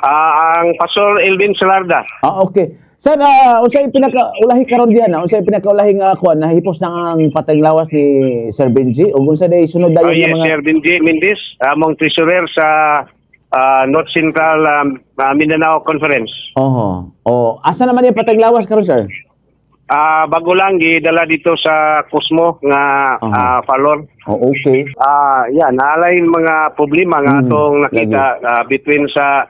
Ah, ang Pastor Elvin Salarda. Ah, okay. Sir, uh, unsay pinaka ulahi karon diyan, ah? unsay pinaka ulahi nga kuan nahipos na ang patay lawas ni Sir Benji ug unsa day sunod Oh, dayon yes, nga mga Sir Benji Mendez, among treasurer sa ah, North Central um, ah, Mindanao Conference. Oho. Oh, asa naman yung patay lawas karon, sir? Ah, bago lang gidala dito sa Kusmo nga ah, Falon. Oh, okay. Ah, yeah, naalay mga problema nga Mhm. atong nakita ah, between sa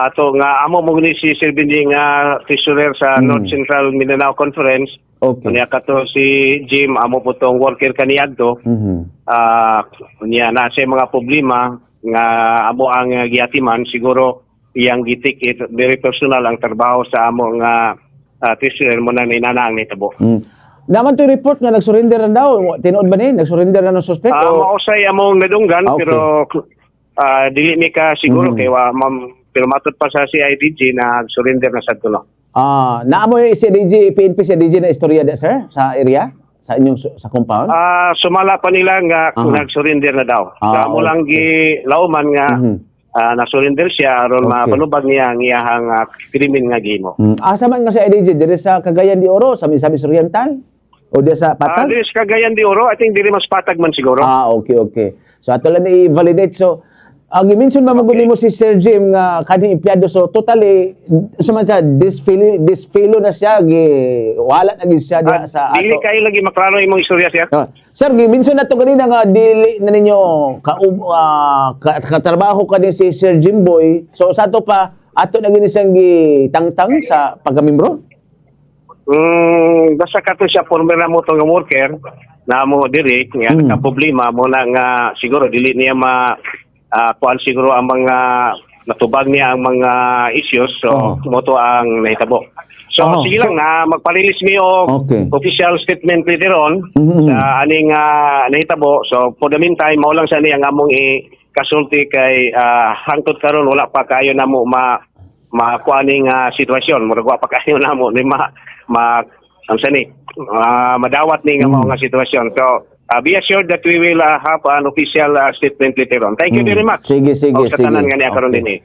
ato nga amo mo ni si Sir Benji nga treasurer sa Mhm. North Central Mindanao Conference. Okay. Unya kato si Jim amo po tong worker kaniadto. Mhm. ah niya na sa mga problema nga amo ang uh, giatiman siguro iyang gitikit very personal ang trabaho sa amo nga uh, treasurer mo na ninanaang nitabo. Mm. Naman to report nga nagsurrender na daw. Tinuod ba ni? Nagsurrender na ng suspect? Ah o- mausay among nadunggan Ah, okay. pero ah, dili ni ka siguro Mhm. kay wa ma'am pero matud pa sa CIDG na surrender na sa tulo. Ah, naamo yung CDG, PNP CDG na istorya da, sir, sa area? Sa inyong sa compound? Ah sumala pa nila nga Aha. nag-surrender na daw. Ah, Sa mo lang gi lauman nga Mhm. ah, na-surrender siya aron Okay. mapalubag niya ang iyahang uh, krimen nga gimo. Mm. Asa man nga sa IDG? Dire sa Cagayan de Oro, sa Misamis Oriental? O di sa Ah, Patag? dili sa Cagayan de Oro, I think dili mas patag man siguro. Ah, okay, okay. So ato lang i-validate. So, ang gimension man Okay. mo si Sir Jim nga kani empleyado so totally so man siya disfilo disfilo na siya gi wala na gid siya diha Ah, sa dili ato. kayo lagi maklaro imong istorya sir. Ah, sir, gimension na to kanina nga dili na ninyo ka, uh, ka, katrabaho ka din si Sir Jim Boy. So sa to pa ato na gini siyang gitangtang sa pagkamimbro? Mm, basta kato siya former na mo tong worker na mo diri nga Mm. mm. problema mo na nga siguro dili niya ma ah, kuan siguro ang mga natubag niya ang mga issues so Oo. mo to ang nahitabo. So Oo. sige lang na magpalilis mi og Okay. official statement later on Mhm. sa aning ah, nahitabo. So for the meantime mao lang sa ni ang among i kasulti kay ah, hangtod karon wala pa kayo na mo ma makuaning uh, sitwasyon murag wa pa kayo na mo ni ma ma ang sani ah, madawat ni nga Mm. mao nga sitwasyon. So uh, be assured that we will ah, have an official ah, statement later on. Thank you Mm. very much. Sige, sige, sa sige. tanan nga niya karon Okay. din eh.